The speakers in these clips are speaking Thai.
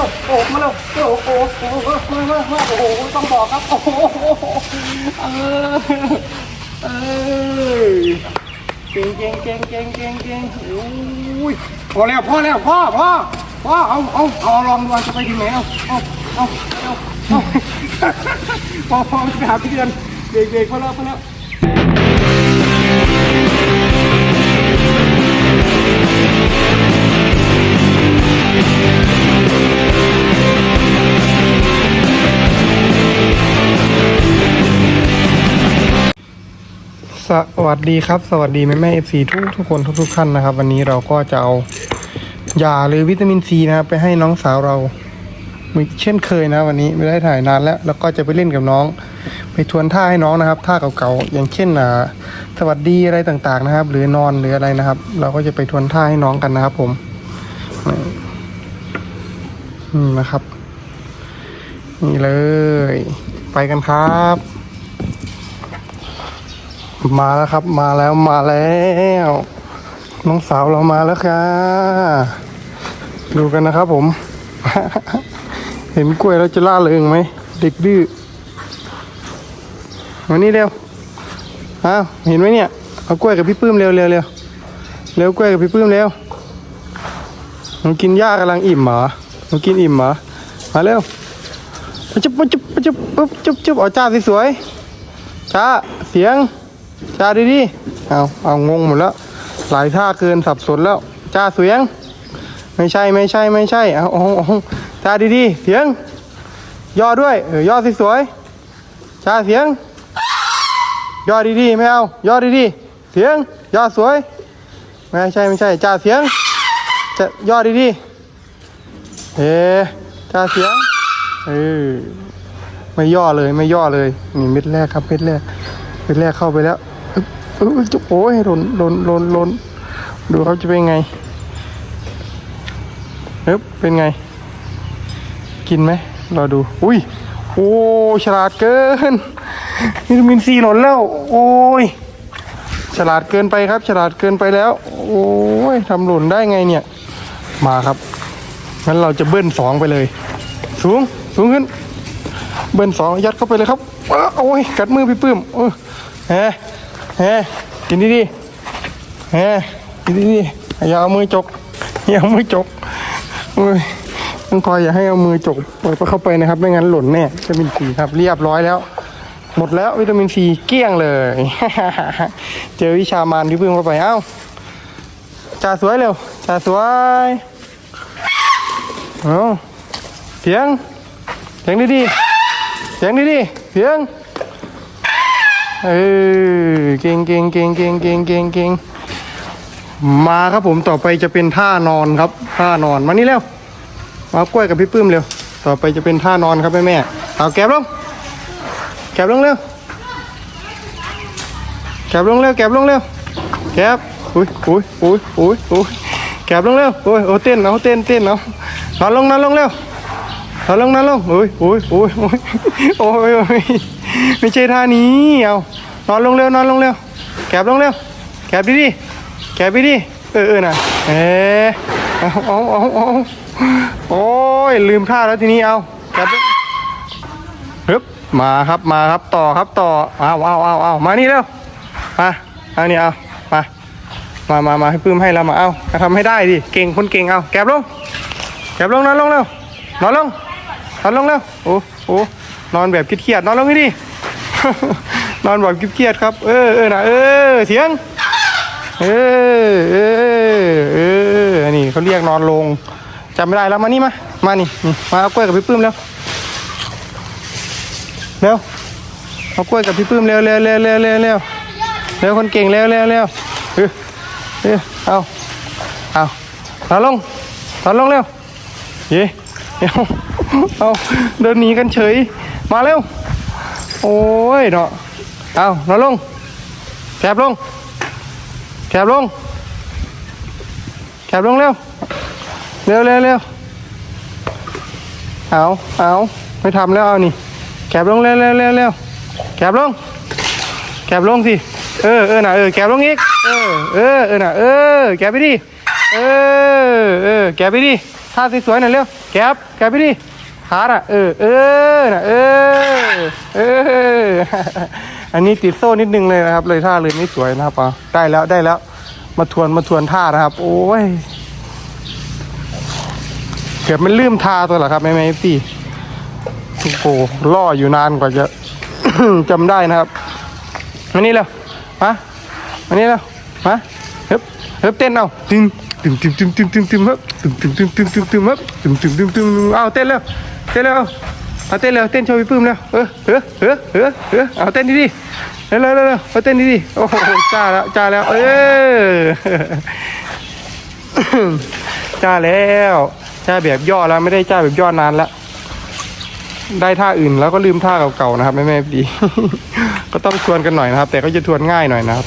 เร็วโอ้มาเร็วโอ้โอ้โอ้มามามาโอ้โหต้องบอกครับโอ้โหเออเออเก่งเก่งเก่งเก่งเก่งเก่งโอ้ยพอแล้วพอแล้วพ่อพ่อพ่อเอาเอาเอาลองดูจะไปถึงไหนเอาเอาเอาเอาเอพอพอไปหาพี่เดือนเบรกเบรกพอแล้วพอแล้ว สวัสดีครับ สวัสดีแม่แม่เอฟซีทุกทุกคนทุกทุกท่านนะครับ วันนี้เราก็จะเอายาหรือวิตามินซีนะครับไปให้น้องสาวเราเหมือนเช่นเคยนะ วันนี้ไม่ได้ถ่ายนานแล้ว แล้วก็จะไปเล่นกับน้อง ไปทวนท่าให้น้องนะครับ ท่าเก่าๆอย่างเช่นอ่าสวัสดีอะไรต่างๆนะครับ หรือนอนหรืออะไรนะครับ เราก็จะไปทวนท่าให้น้องกันนะครับ ผมอืมนะครับนี่เลย ไปกันครับ มาแล้วครับ มาแล้วมาแล้ว น้องสาวเรามาแล้วค่ะดูกันนะครับผม เห็นกล้วยแล้วจะล่าเริงไหมเด็กดื้อมานี่เร็วอ้าวเห็นไหมเนี่ยเอากล้วยกับพี่ปื้มเร็วเร็วเร็วเร็วกล้วยกับพี่ปื้มเร็วหนูกินหญ้ากำลังอิ่มเหรอหนูกินอิ่มเหรอมาเร็วจุ๊บจุ๊บจุ๊บจุ๊บจุ๊บจุ๊บเอาจ้าสวยๆจ้าเสียง จ้าดีดีเอาเอางงหมดแล้ว หลายท่าเกินสับสนแล้ว จ้าเสียง ไม่ใช่ไม่ใช่ไม่ใช่ เอาเอาเอาจ้าดีดีเสียง ย่อด้วย เออย่อสวยจ้าเสียง ย่อดีดีๆไม่เอา ย่อดีดีๆเสียง ย่อสวย ไม่ใช่ไม่ใช่ จ้าเสียง จะย่อดีดีๆเอ๊ะจ้าเสียง เออไม่ย่อเลยไม่ย่อเลย นี่เม็ดแรกครับเม็ดแรกเม็ดแรกเข้าไปแล้ว อึ๊บอึ๊บจุ๊บโอ้ยหล่นหล่นหล่นหล่นดูเขาจะเป็นไงอึ๊บเป็นไง กินไหมรอดู อุ้ย โอ้ฉลาดเกินวิตามินซีหล่นแล้ว โอ้ยฉลาดเกินไปครับ ฉลาดเกินไปแล้ว โอ้ยทำหล่นได้ไงเนี่ย มาครับงั้นเราจะเบิ้ลสองไปเลย สูงสูงขึ้น เบิ้ลสองยัดเข้าไปเลยครับโอ้ยกัดมือพี่ปื้มเออแฮ แฮกินดีดีๆแฮกินดีดีอย่าเอามือจกอย่าเอามือจกโอ้ยต้องคอยอย่าให้เอามือจกปล่อเข้าไปนะครับ ไม่งั้นหล่นแน่วิตามินซีครับ เรียบร้อยแล้ว หมดแล้ววิตามินซีเกลี้ยงเลย เจอวิชามารพี่ปื้มเข้าไปเอ้าจ่าสวยเร็วจ่าสวยเอาเสียงเสียงดีๆเสียงดีๆเสียง เออเก่งเก่งเก่งเก่งเก่งเก่งเก่งมาครับผมต่อไปจะเป็นท่านอนครับ ท่านอนมานี่เร็วมากล้วยกับพี่ปื้มเร็วต่อไปจะเป็นท่านอนครับแม่แม่เอาแก็บลงแก็บลงเร็วแก็บลงเร็วแก็บลงเร็วแก็บอุ้ยอุ้ยอุ้ยอุ้ยอุ้ยแก็บลงเร็วโอ้ยโอ้เต้นเอาเต้นเต้นเอานอนลงนอนลงเร็วนอนลงนอนลงโอ้ยโอ้ยโอ้ยโอ้ยโอ้ยโอ้ย ไม่ใช่ท่านี้เอานอนลงเร็วนอนลงเร็วแกบลงเร็วแกบดีดีๆแกบดีดีๆเออเออน่ะเออเอาเอาเอาเอาโอ้ยลืมท่าแล้วทีนี้เอาแกบลงฮึบมาครับมาครับต่อครับต่อเอาเอาเอาเอามานี่เร็วมาเอานี่เอามามามามาให้ปื้มให้เรามาเอาจะทำให้ได้ดิเก่งคนเก่งเอาแกบลงแกบลงนอนลงเร็วนอนลงนอนลงเร็วโอ้โอ้นอนแบบเครียดๆนอนลงให้ดี นอนแบบเครียดครับ เออเออนะเออเสียง เออเออเอออันนี้เขาเรียกนอนลงจำไม่ได้แล้วมานี่มา มานี่ มาเอากล้วยกับพี่ปื้มเร็วเร็วเอากล้วยกับพี่ปื้มเร็วเร็วเร็วเร็วเร็วเร็วเร็วคนเก่งเร็วเร็วเร็วเออเออเอาเอานอนลงนอนลงเร็วเย่เดี๋ยวเอาเดินหนีกันเฉยมาเร็ว โอ้ยเนาะเอานอนลงแคบลงแคบลงแคบลงเร็ว เร็วเร็วเร็วเอาเอาไม่ทำแล้วเอานี่แคบลงเร็วเร็วเร็วเร็วแคบลงแคบลงสิเออเออน่ะเออแคบลงอีกเออเออเออน่ะเออแกบไปดิเออเออแกบไปดิท่าสวยๆหน่อยเร็วแกบแกบไปดิ ขาอะเออเออน่ะเออเอออันนี้ติดโซ่นิดนึงเลยนะครับ เลยท่าเลยไม่สวยนะครับเอาได้แล้วได้แล้ว มาทวนมาทวนท่านะครับ โอ้ยเกือบไม่ลืมท่าตัวหรอครับแม่แม่พี่โอ้โหล่ออยู่นานกว่าจะจำได้นะครับมานี่เร็วมามานี่เร็วมาเฮ้ยเฮ้ยเต้นเอาตึงตึงตึงตึงตึงตึงตึงครับตึงตึงตึงตึงตึงตึงครับตึงตึงตึงตึงเอาเต้นเร็ว เต้นเร็วเอาเต้นเร็วเต้นโชว์พี่ปื้มเร็วเออเออเออเออเออเอาเต้นดีๆเร็วเร็วเร็วเร็วเอาเต้นดีๆโอ้โหจ้าแล้วจ้าแล้วเออจ้าแล้วจ้าแบบย่อแล้วไม่ได้จ้าแบบย่อนานแล้วได้ท่าอื่นแล้วก็ลืมท่าเก่าๆนะครับแม่แม่ดี ก็ต้องทวนกันหน่อยนะครับ แต่ก็จะทวนง่ายหน่อยนะครับ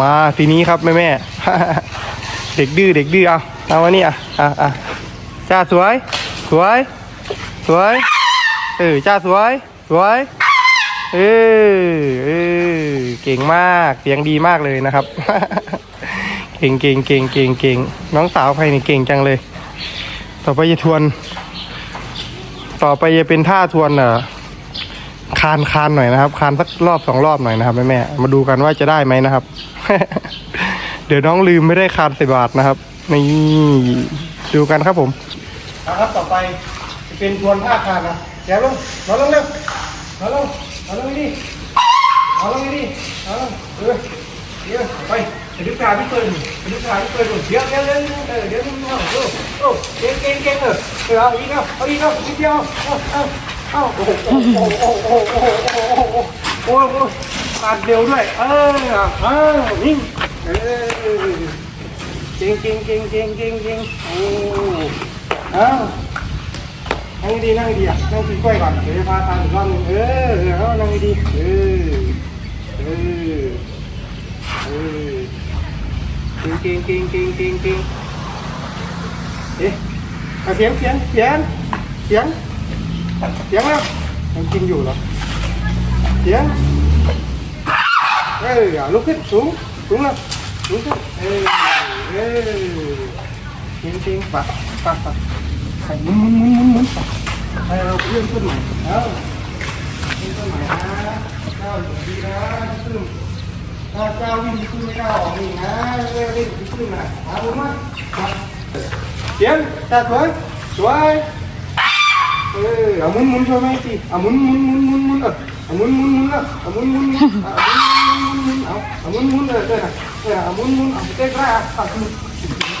มาทีนี้ครับแม่แม่เด็กดื้อเด็กดื้อเอาเอาวันนี้อะอะอะ จ้าสวย สวย สวย เออจ้าสวย สวย เออเออเก่งมาก เสียงดีมากเลยนะครับ เก่งเก่งเก่งเก่งเก่งน้องสาวใครนี่เก่งจังเลย ต่อไปจะทวน ต่อไปจะเป็นท่าทวนเอ่อคานคานหน่อยนะครับ คานสักรอบสองรอบหน่อยนะครับแม่แม่มาดูกันว่าจะได้ไหมนะครับ เดี๋ยวน้องลืมไม่ได้คานใส่บาทนะครับนี่ดูกันครับผมะครับต่อไปจะเป็นทวนท่าคานนะแกลงนอนลงเร็วนอนลงนอนลงดินอนลงดินอนลงเออเดี๋ยวไปไปดูขาพี่เปิ้ลไปดูขาพี่เปิ้ลเดี๋ยวเดี๋ยวเดี๋ยวเออเดี๋ยวมึงเอาโอ้โอ้เก่งเก่งเก่งเออเอออาอีกเอาเอาอีกเอาอีกเดียวเอาเอาเอาโอ้โหโอ้โหโอ้โหโอ้โหโอ้โหโอ้โหโอ้โหขาดเร็วด้วยเออเออนิ่งเออเก่งเก่งเก่งเก่งเก่งเก่งโอ้ เอานั่งดีนั่งดีอะนั่งกินกล้วยก่อนเดี๋ยวจะพาทานอีกรอบนึงเออเออเอานั่งดีเออเออเออเก่งเก่งเก่งเก่งเก่งเก่งเอ๊ะเอาเสียงเสียงเสียงเสียงเสียงแล้วยังกินอยู่เหรอเสียงเออเอาลุกขึ้นสูงสูงแล้วลุกขึ้นเออเออ เก่งเก่งปะปะปะไปหมุนหมุนหมุนหมุนหมุนไปเราเริ่มต้นใหม่แล้วเริ่มต้นใหม่นะเจ้าอยู่ดีนะขึ้นถ้าเจ้าวิ่งขึ้นไม่กล้าออกนี่นะเร่งเร่งขึ้นนะหาผมมาเสียงตาสวยสวยเออเอาหมุนหมุนช่วยไหมสิเอาหมุนหมุนหมุนหมุนหมุนเออเอาหมุนหมุนหมุนเออเอาหมุนหมุนเอาหมุนหมุนหมุนเอาอาหมุนหมุนเออเออเอออาหมุนหมุนเอาเต้นได้อะเอาหมุน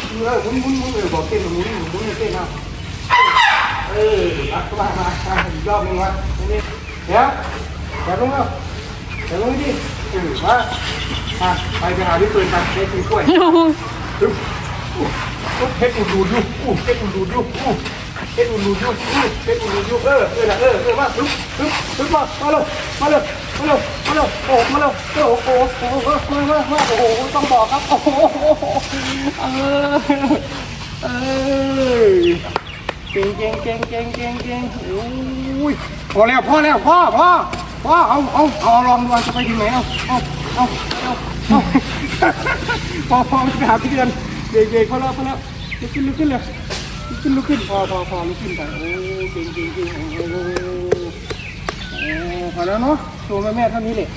เออหมุนหมุนหมุนเออบอกเต้นหมุนหมุนหมุนเต้นนะเออรักมามาอีกรอบนึงวะนี่เดี๋ยวเดี๋ยวลงแล้วเดี๋ยวลงดิเออมามาไปไปหาพี่ปืนไปเด้กินกล้วยเพชรอุ่นดูดูเพชรอุ่นดูดู เพชรอุ่นดูดูเพชรอุ่นดูดูเออเออเออเออมาลุกลุกลุกมามาเลยมาเลยมาเลยมาเลยโอ้มาเลยโอ้โหโอ้โหมามามาโอ้โหต้องบอกครับโอ้โหเออเออเก่งเก่งเก่งเก่งเก่งเก่งโอ้ยพอแล้วพอแล้วพ่อพ่อพ่อเอาเอาเอาลองดูจะไปถึงไหนเอาเอาเอาเอาเอพอพอไปหาพี่เดือนเด็กเด็กพอแล้วพอแล้วลุกขึ้นลุกขึ้นเลย ลุกขึ้นลุกขึ้นพอพอพอลุกขึ้นไปโอ้เก่งเก่งเก่งโอ้โหพอแล้วเนาะโชว์แม่แม่เท่านี้เลย